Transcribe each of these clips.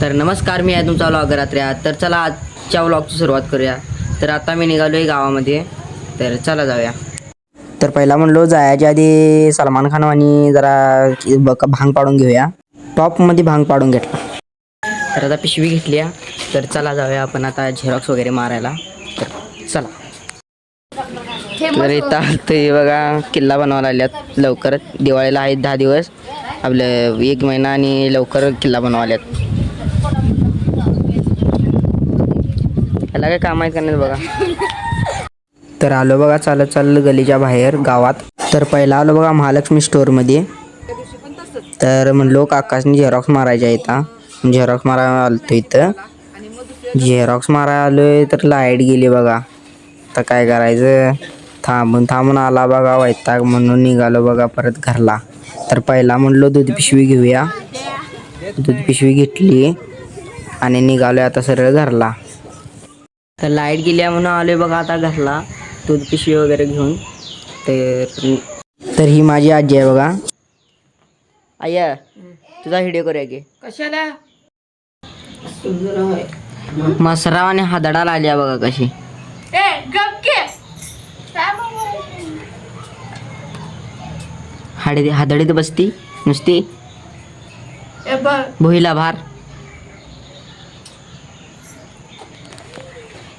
तर नमस्कार मी आहे तुमचा व्लॉग रात्र्या तर चला आजच्या व्लॉगची सुरुवात करूया. तर आता मी निघालो आहे गावामध्ये. तर चला जाऊया. तर पहिला म्हणलो जायच्या आधी सलमान खान आणि जरा भांग पाडून घेऊया. टॉपमध्ये भांग पाडून घेतला. तर आता पिशवी घेतली तर चला जाऊया आपण आता झेरॉक्स वगैरे मारायला. तर चला. तर इथं ते बघा किल्ला बनवायला आल्यात लवकर दिवाळीला आहेत दहा दिवस. आपलं एक महिना आणि लवकर किल्ला बनवायला आल्यात काय काम का नाही बघा? तर आलो बघा चालत चाललं गलीच्या बाहेर गावात. तर पहिला आलो बघा महालक्ष्मी स्टोअरमध्ये. तर म्हणलो काकाशने झेरॉक्स मारायच्या इथं. झेरॉक्स मारायला आलतो इथं. झेरॉक्स मारायला आलोय तर लाइट गेली बघा. तर काय करायचं? थांबून थांबून आला बघा वैताग म्हणून निघालो बघा परत घरला. तर पहिला म्हणलो दूध पिशवी घेऊया. दूध पिशवी घेतली आणि निघालोय आता सरळ घरला. तर लाइट गेल्या म्हणून आलोय बघा आता घरला. दूध पिशवी वगैरे घेऊन. तर तर ही माझी आजी आहे बघा. आय तुझा व्हिडिओ करूया की? कशाला? मसराव आणि हादडाला आली आहे बघा कशी? हाडी हादडीत बसती नुसती. भुईला भार.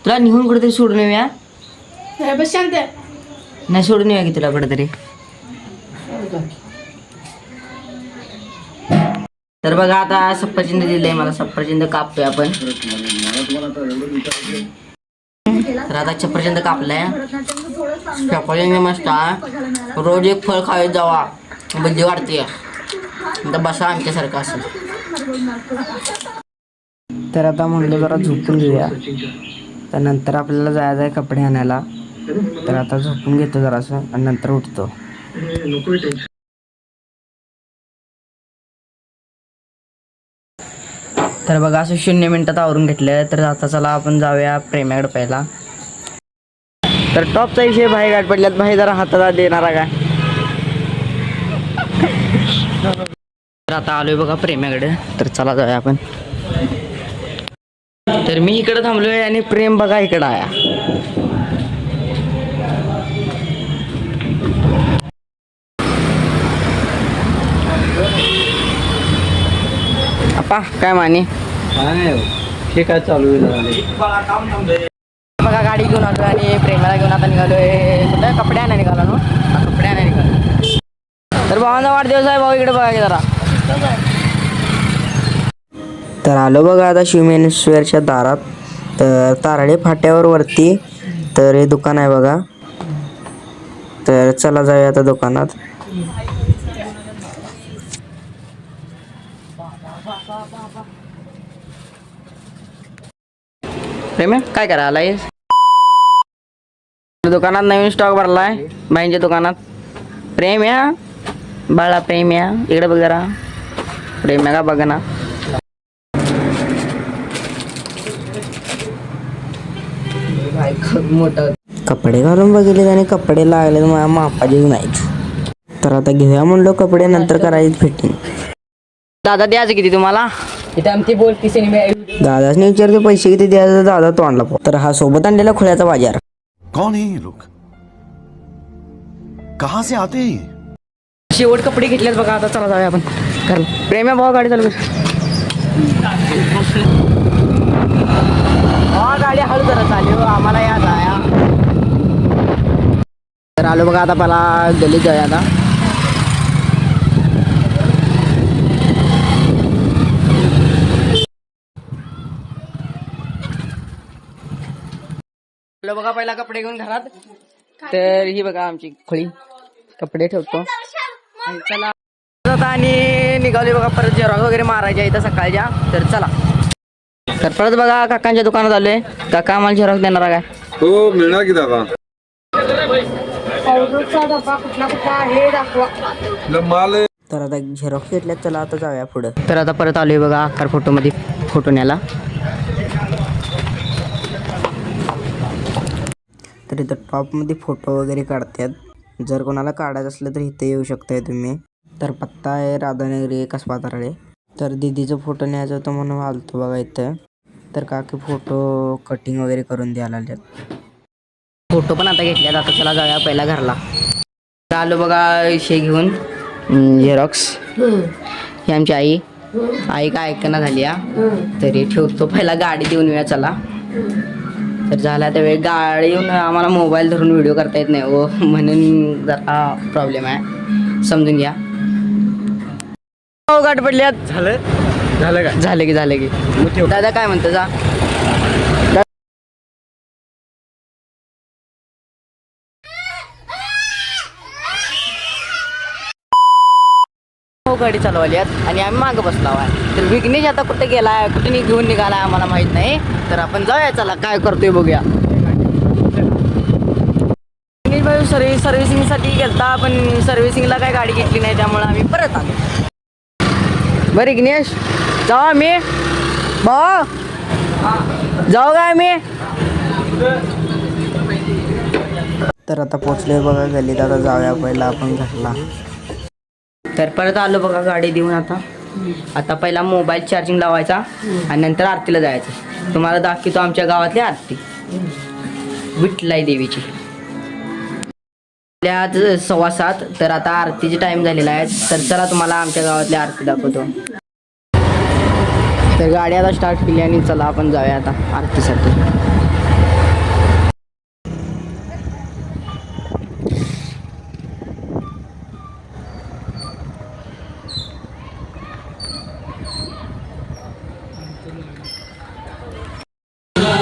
तुला निघून कुठेतरी सोडून येऊया? बस शांत. नाही सोडून येऊया की तुला कुठेतरी? तर बघा आता सफरचंद दिलंय मला सफरचंद कापतोय आपण. तर आता सफरचंद कापलाय. सफरचंद मस्त. रोज एक फळ खायला जावा. बुद्धी वाढते आता बसा आमच्यासारखं असं. तर आता म्हणलं जरा झोपून घेऊया. तर नंतर आपल्याला जायचं आहे कपडे आणायला. तर आता झोपून घेतो जरासं आणि नंतर उठतो. तर बघा असं शून्य मिनिटात आवरून घेतलं तर आता चला आपण जाऊया प्रेमाकडे पहिला तर टॉपचा विषय भाई गाठ पडल्यात. भाई जरा हाताला देणारा काय? तर आता आलोय बघा प्रेमाकडे तर चला जाऊया आपण. तर मी इकडे थांबलोय आणि प्रेम बघा इकडं आया. अप्पा काय माने? हे? काय चालू आहे बघा गाडी घेऊन आलोय आणि प्रेमाला घेऊन आता निघालोय. कुठं कपडे आणायला निघालो ना? हा, कपडे आणायला निघालो. तर भावांचा वाढदिवस आहे भाऊ इकडे बघा की जरा. तर आलो बघा आता शिवमेश्वरच्या दारात. तर ताराडे फाट्यावर वरती तर हे दुकान आहे बघा. तर चला जाऊया आता दुकानात. प्रेम काय करा आलायस दुकानात नवीन स्टॉक भरलाय बाईंच्या दुकानात. प्रेम या बाळा प्रेम या इकडे बघ जरा. प्रेम या का बघ ना कपडे घालून बघितले आणि कपडे लागले मला मापाचेच नाहीत. तर आता घेऊया म्हणलो कपडे नंतर करायची फिटिंग. दादा द्यायचं किती तुम्हाला? इथे आमची बोलती सिनेमा दादाने विचारते पैसे किती द्यायचं? दादा तोंडला पो तर हा सोबत आणलेला खुळ्याचा बाजार. कौन है ये लोग? कहां से आते हैं ये? शेवट कपडे घेतलेत बघा आता चला जाऊया आपण. कर. प्रेम्या भाऊ गाडी चालू कर. गाडी हळू जरा चालू हो, आम्हाला या आया तर आलो बघा आता मला गल्लीत जाऊया आता. आलो बघा पहिला कपडे घेऊन घरात. तर ही बघा आमची खोळी. कपडे ठेवतो. चला. आणि निघाली बघा परत जेरॉक्स वगैरे मारायच्या इथं सकाळच्या. तर चला. तर परत बघा काकांच्या दुकानात आलोय. काका आम्हाला झेरॉक्स देणार आहे काय? हो मिळणार की दादा? पावडरचा डबा कुठला कुठला आहे दाखवा. आपलं माल आहे. तर आता झेरॉक्स घेतल्यात चला आता जाऊया पुढं. तर आता परत आलोय बघा आकार फोटोमध्ये फोटो न्यायला. तर इथं टॉपमध्ये फोटो वगैरे काढतात. जर कोणाला काढायचं असलं तर इथे येऊ शकताय तुम्ही. तर पत्ता आहे राधानगरी कसबा तारळे तर दीदीचा फोटो न्यायचा होता म्हणून आलतो बघा इथं. तर काकी फोटो कटिंग वगैरे करून द्यायला आल्यात फोटो पण आता घेतल्यात. आता चला जाऊया पहिला घरला. तर आलो बघा शे घेऊन. झेरॉक्स ही आमची आई. आई काय ऐकना झाली या तरी ठेवतो. पहिला गाडी देऊन येऊया चला. तर झाला त्यावेळी गाडी येऊन आम्हाला मोबाईल धरून व्हिडिओ करता येत नाही हो. म्हणून जरा प्रॉब्लेम आहे. समजून घ्या. गाठ पडल्यात. झालं? झालं काय झालं की झालं की. दादा काय म्हणतो जा. हो गाडी चालवली आहेत आणि आम्ही मागं बसलो आहे तर विघ्नेश आता कुठे गेलाय कुठे नि- घेऊन निघालाय आम्हाला माहीत नाही. तर आपण जाऊया चला काय करतोय बघूया. विघ्नेश भाऊ सर्व्हिस सर्व्हिसिंगसाठी गेलता पण सर्व्हिसिंगला काय गाडी घेतली नाही त्यामुळे आम्ही परत आलो. बरं विघ्नेश जाऊ आम्ही. भाऊ जाऊ काय आम्ही? तर आता पोचलोय बघा गल्लीत. आता जाऊया पहिला आपण घरला. तर परत आलो बघा गाडी देऊन आता. आता पहिला मोबाईल चार्जिंग लावायचा आणि नंतर आरतीला जायचं. तुम्हाला दाखवतो आमच्या गावातली आरती. विठलाई देवीची. आज सव्वा सात तर आता आरतीचे टाइम झालेला आहे तर चला तुम्हाला आमच्या गावातली आरती दाखवतो. तर गाडी आता स्टार्ट केली आणि चला आपण जाऊया आता आरतीसाठी.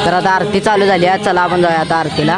तर आता आरती चालू झाली आहे. चला आपण जाऊया आता आरतीला.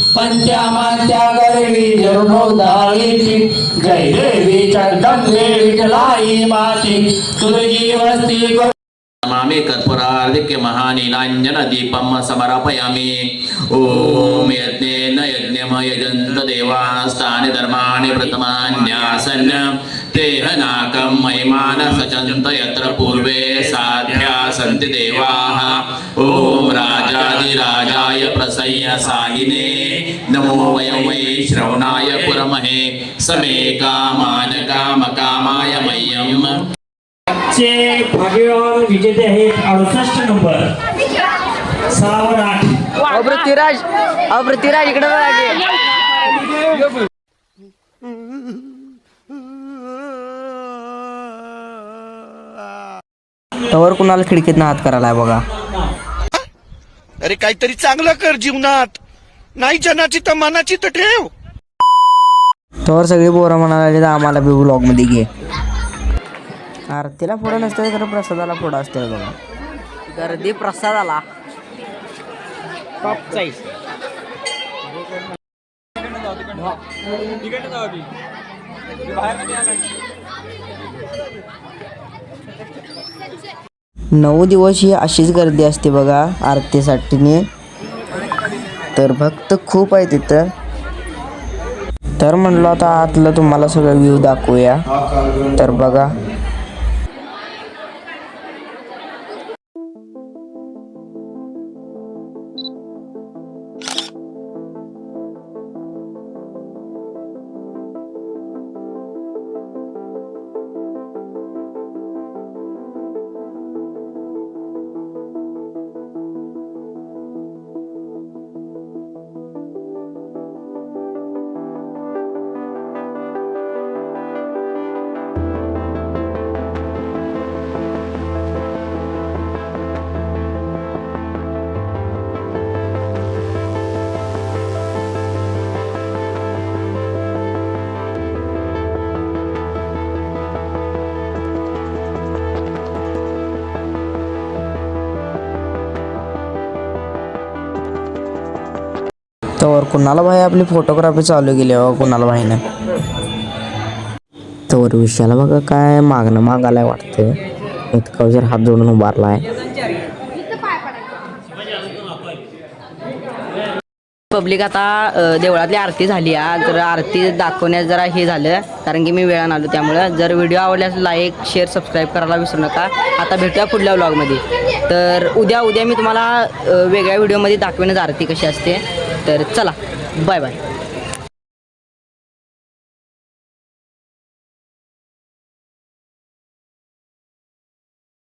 पंचामात्या गर्वी जरुणोदाळीची जय देवी चंदे विठलाई माती। तुझी वस्ती नमामि कर्पूरार्धिक्य महानीलाञ्जन दीपं समर्पयामि। ॐ यज्ञेन यज्ञम यजन्त देवास्तानि धर्माणि प्रथमान्यासन्। तेह नाकं महिमान सचन्त यत्र पूर्वे साध्या सन्ति देवाः। ॐ राजाधिराजाय प्रसय्य साहिने। नमो वयं वै श्रवणाय पुरमहे। समे कामान कामकामाय मह्यम्। चे भाग्यवान विजेते आहेत अडुसष्ट नंबर. सहावर आठ इकडे. तवर कुणाला खिडकीतनं हात करायला बघा. अरे काहीतरी चांगलं कर जीवनात. नाही जनाची तर मनाची तर ठेव. तवर सगळी पोरं म्हणायला लागली तर आम्हाला बी ब्लॉगमध्ये घे. आरतीला पुढं नसतं खरं प्रसादाला पुढं असते बघा. गर्दी प्रसादाला. नऊ दिवस ही अशीच गर्दी असते बघा आरतीसाठीने. तर भक्त खूप आहे तिथं तर म्हणलो आता आतलं तुम्हाला सगळं व्ह्यू दाखवूया. तर बघा तर कुणाला भाई आपली फोटोग्राफी चालू केली हो कुणाला भाईनं? तर विषयाला बघा काय मागणं मागायला वाटतं इतका जर हात जोडून उभारला आहे पब्लिक आता देवळातली आरती झाली आहे तर आरती दाखवण्यास जरा हे झालं. कारण की मी वेळानं आलो त्यामुळं. जर व्हिडिओ आवडल्यास लाईक शेअर सबस्क्राईब करायला विसरू नका. आता भेटूया पुढल्या व्लॉगमध्ये तर उद्या उद्या मी तुम्हाला वेगळ्या व्हिडिओमध्ये दाखवेनच आरती कशी असते. तर चला बाय बाय